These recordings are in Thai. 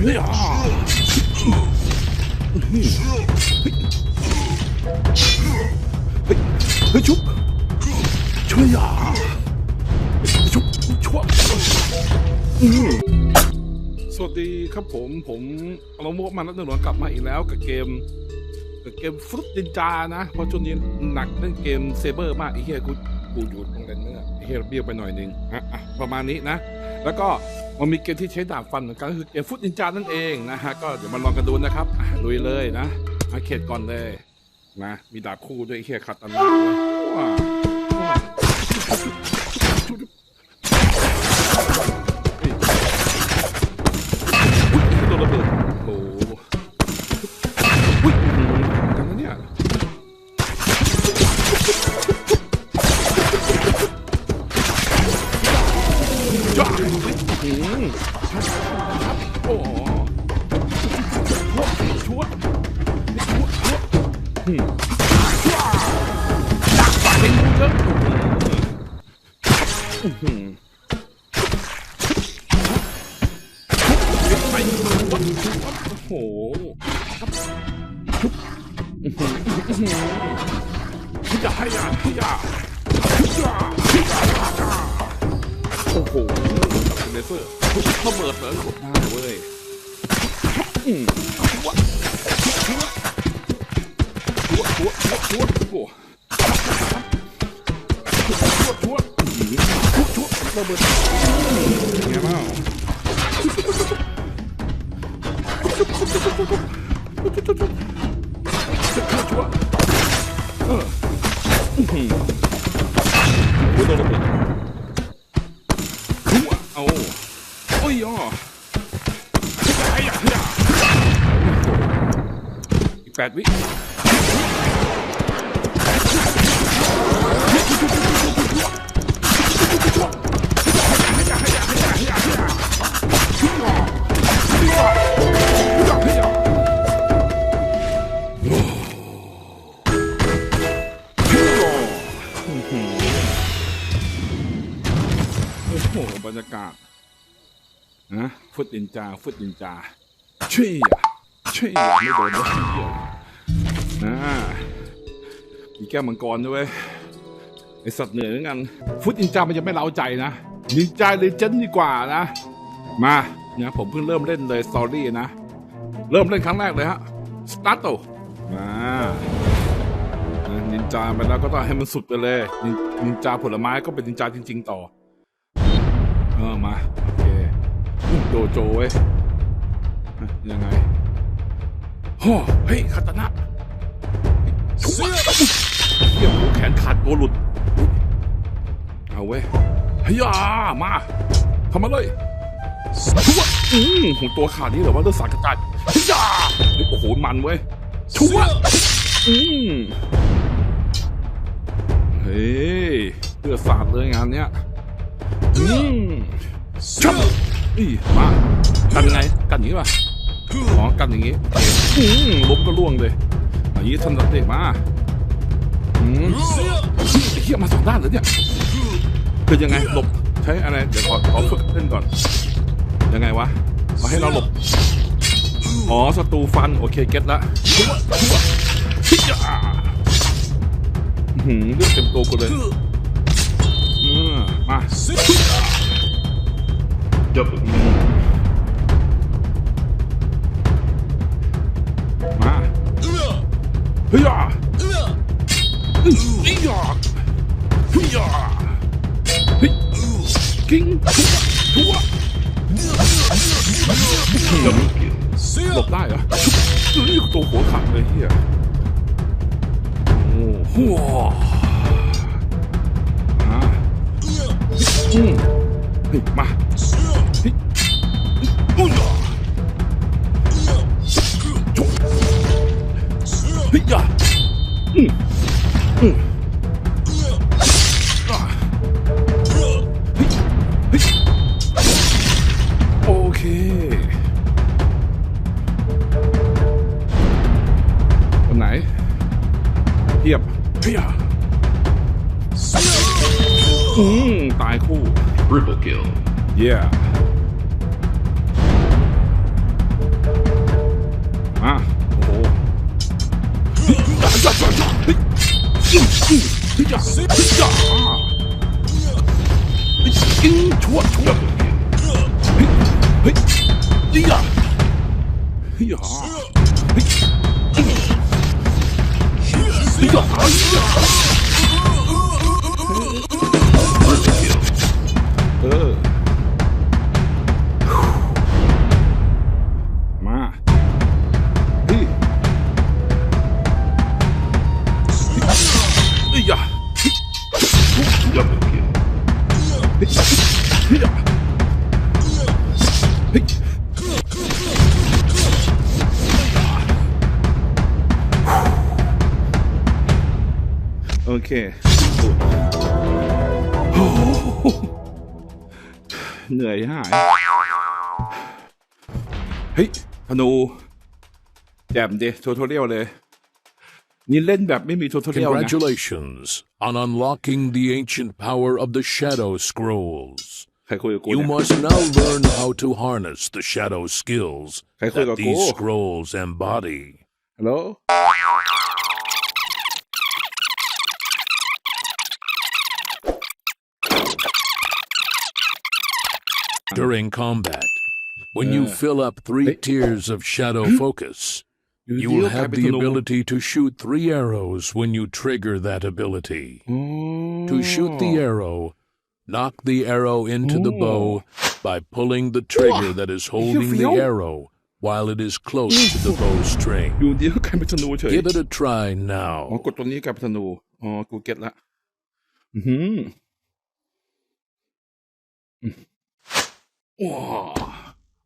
เฮ้ยชุบช่วยอะชุบช่วยสวัสดีครับผมผมเราโมกมานัดหนึ่งวันกลับมาอีกแล้วกับเกมกับเกมฟรุตดินจานะเพราะช่วงนี้หนักเล่นเกมเซเบอร์มากไอ้เหี้ยกูกูอยู่ตรงนั้นเนี่ยไอ้เหี้ยเบี้ยวไปหน่อยนึงอะประมาณนี้นะ แล้วก็ มันมีเกมที่ใช้ดาบฟันเหมือนกันก็คือเกมฟุตนินจานั่นเองนะฮะก็เดี๋ยวมาลองกันดูนะครับลุยเลยนะอาเขตก่อนเลยนะมีดาบคู่ด้วยเฮียขัดตันเลยว้าว้า โอ้โหพี่จะให้ยาพี่จะพี่จะพี่จะโอ้โหเลเซอร์ระเบิดเหรอหลบได้เว้ยอืมชัวชัวชัวชัวชัวชัวโอ้ชัวชัวชัวระเบิดเงี้ยเปล่าชัวเอออือหือโอ้โดนระเบิดหัวเอาโอ้ยอะไอ้ยะเฮ้ยอะ กาศนะฟุตดินจา ฟุตดินจาช่วยอะช่วยอะไม่โดนเลยเหี้ยนะมีแก้วมังกรด้วยไอสัตว์เหนื่อยเหมือนกัน ฟุตดินจามันจะไม่เล้าใจนะดินจาเลยเจนด์ดีกว่านะ มาเนี่ยผมเพิ่งเริ่มเล่นเลยสตอรี่นะ เริ่มเล่นครั้งแรกเลยฮะสตาร์ทมานินจาไปแล้วก็ต้องให้มันสุดไปเลย นินจาผลไม้ก็เป็นนินจาจริง ๆ ต่อ ออมาโอเคโดโจเว้ยยังไงโอ้เฮ้ยคาตานะเสื้อเฮียหูแขนขาดโกหลุด เอาเว้ยเฮียมาทำมาเลยชัวอืมหูตัวขาดนี่เหรอว่าเลือดสาดกระจายเฮียเฮ้ยโอ้โหมันเว้ยชัวอืมเฮ้ยเลือดสาดเลยงานเนี้ย อืมชับอีมากันยังไงกันอย่างนี้ป่ะอ๋อกันอย่างนี้อืมล้มก็ล่วงเลยอย่างนี้ทำสำเร็จมาอืมเหี้ยมาสองด้านเลยเนี่ยคือยังไงหลบใช้อะไรเดี๋ยวขอขอฝึกเล่นก่อน ยังไงวะมาให้เราหลบอ๋อศัตรูฟันโอเคเก็ตละอื้อหือเลือดเต็มตัวกูเลย มมา Double มาเฮียเฮียเฮียเฮียเฮ้ยกิ้งชัวชัว Double kill. หลบได้เหรอเฮ้ยตัวหัวขาดเลยเฮียโอ้โห มเฮ้ยมาเฮ้ยอุ้ยจุ๊บเฮ้ยอะอืมอืม คู่ โอเคโอ้โหเหนื่อยหาย เฮ้ยธนูแจ่มดิโททเรียลเลย นี่เล่นแบบไม่มีโททเรียลนะ Congratulations on unlocking the ancient power of the Shadow Scrolls. ใครคุยกับกู You เนี่ย must now learn how to harness the Shadow skills Hey, that Kuya these Ko. scrolls embody. ฮั During combat, when you Yeah. fill up three Hey. tiers of Shadow focus, you ดี will กลาย have เป็น the ธนู ability to shoot three arrows when you trigger that ability. อ๋อ To shoot the arrow, knock the arrow into the Oh. bow by pulling the trigger that is holding the feel? arrow while it is close to the bowstring. อยู่ดีก็กลายเป็นธนูเฉย Give it a try อ๋อ now. กดตัวนี้กลายเป็นธนู อ๋อ กูเก็ตละอือหืออืมว้าว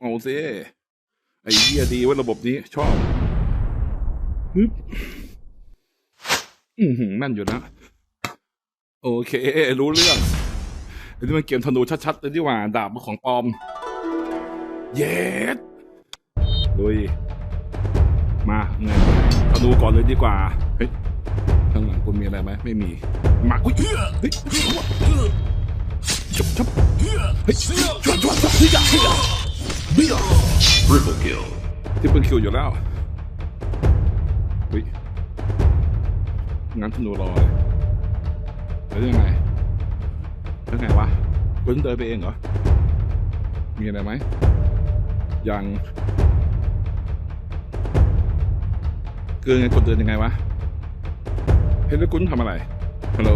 เอาสิไอ้เหี้ยดีว่าระบบนี้ ชอบฮึบอือหือแม่นอยู่นะ โอเค รู้เรื่องอ้นี่มันเกมธนูชัดๆเลยดีกว่า ดาบของปลอม เย็ดลุยมาเงินธนูก่อนเลยดีกว่า เฮ้ย ข้างหลังคุณมีอะไรไหม ไม่มี มาอุ้ยเฮ้ย Triple kill. ที่เพิ่งคิวอยู่แล้วอุ้ยงั้นธนูรอเลยแล้วยังไงแล้วไงวะคุณเดินไปเองเหรอ มีอะไรไหม ยัง เกินไงกดเดินยังไงวะเฮ้ยแล้วคุณทำอะไร ฮัลโหล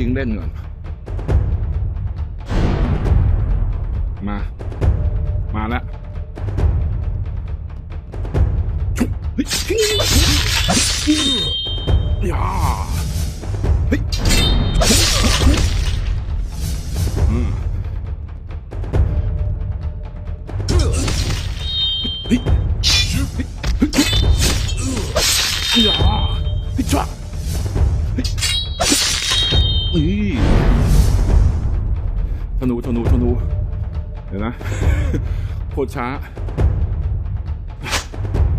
ยิงเล่นก่อน มา มาแล้วยอย่าเฮ้ยอืมเฮ้ย ตรช้า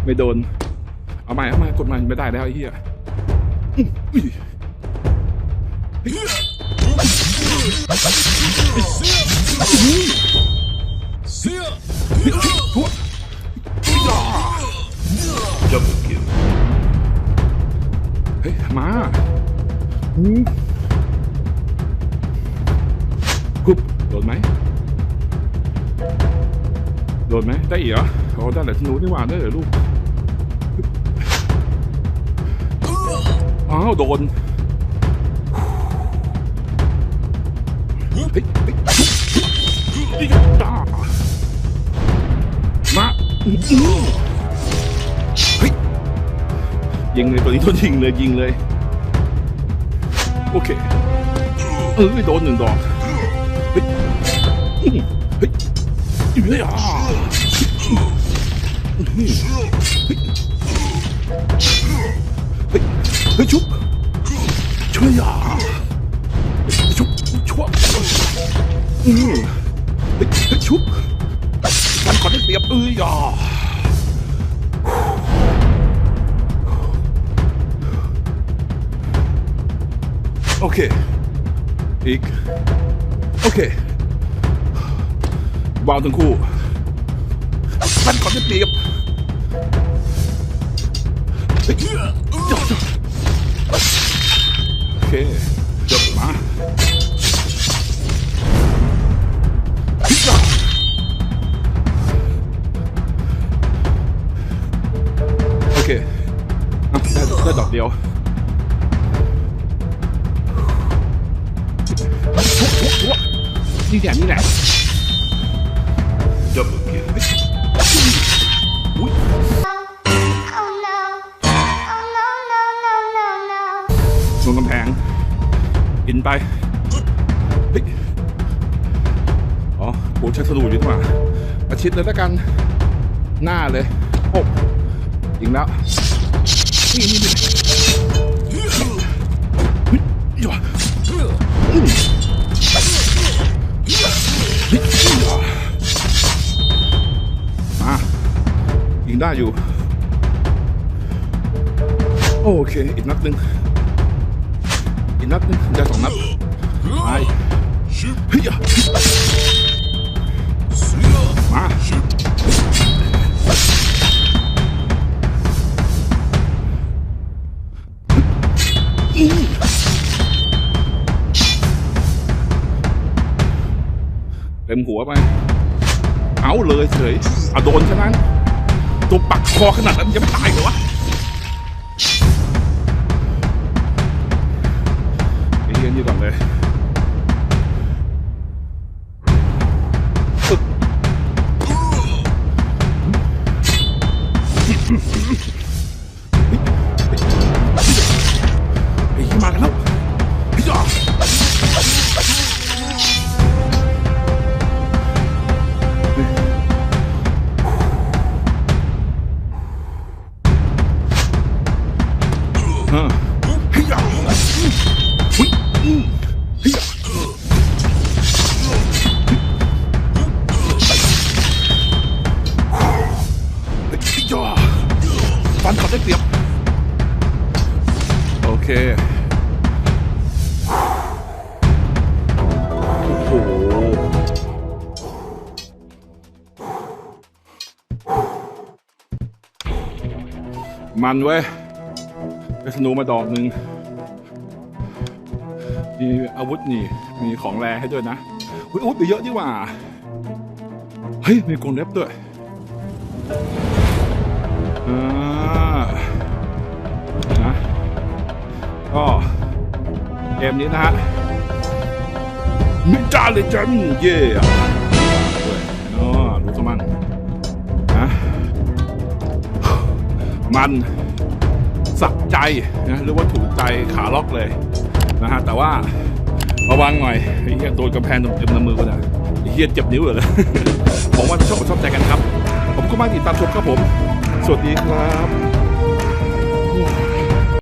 ไม่โดน เอาใหม่เอาใหม่กดใหม่ไม่ได้แล้วไอ้เหี้ยเฮ้ย ได้แหละธนูนี่หว่าได้เหรอลูกอ้าวโดนเฮ้ยเฮ้ยเฮ้ยจ้ามาเฮ้ยยิงเลยตัวนี้ตัวยิงเลยยิงเลย โอเคเออโดนหนึ่งดอกเฮ้ยอื้อเฮ้ยเฮ้ยอ่เฮ้ยเฮ้ย เฮ้ยชุบช่วยอะชุบชั่วอือเฮ้ยชุบมันขอได้เปรียบเอ้ยอะโอเค อีก โอเควาวทั้งคู่ฟันก่อนจะเปรียบ โอเคจบมาโอเคอะได้ได้ดอกเดียว นี่แหละนี่แหละ Double kill. ไปเฮ้ยอ๋อโหใช้สนุดีกว่าประชิดเลยแล้วกัน หน้าเลยโอ้ยิงแล้วนี่นี่นี่เฮ้ยอย่าอืมเฮ้ยอย่ายิงได้อยู่ โอเค อีกนัดหนึ่ง นัดได้สองนัดไปเฮ้ยมาเต็มหัวไป เอาเลยเฉยเอาโดนใช่ไหมตัวปักคอขนาดนั้นยังไม่ตายเหรอวะ ฟันเขาได้เปรียบ โอเค โอ้โห มันเว้ย ไปสนูมาดอกหนึ่งมีอาวุธนี่ มีของแรงให้ด้วยนะอุ้ยอาวุธไปเยอะดีกว่า เฮ้ย มีกรงเล็บด้วยอ่านะก็เกมนี้นะฮะมินจาเลยจันเย่ด้วยอ๋อรู้สมั่งนะมัน สักใจนะหรือว่าถูกใจขาล็อกเลยนะฮะแต่ว่าระวังหน่อยไอ้เหี้ยโดนกำแพงเต็มๆน้ำมือก็ได้ไอ้เหี้ยเจ็บนิ้วเลยผมว่าชอบอกชอบใจกันครับ ผมก็มาติดตามชมครับผม สวัสดีครับ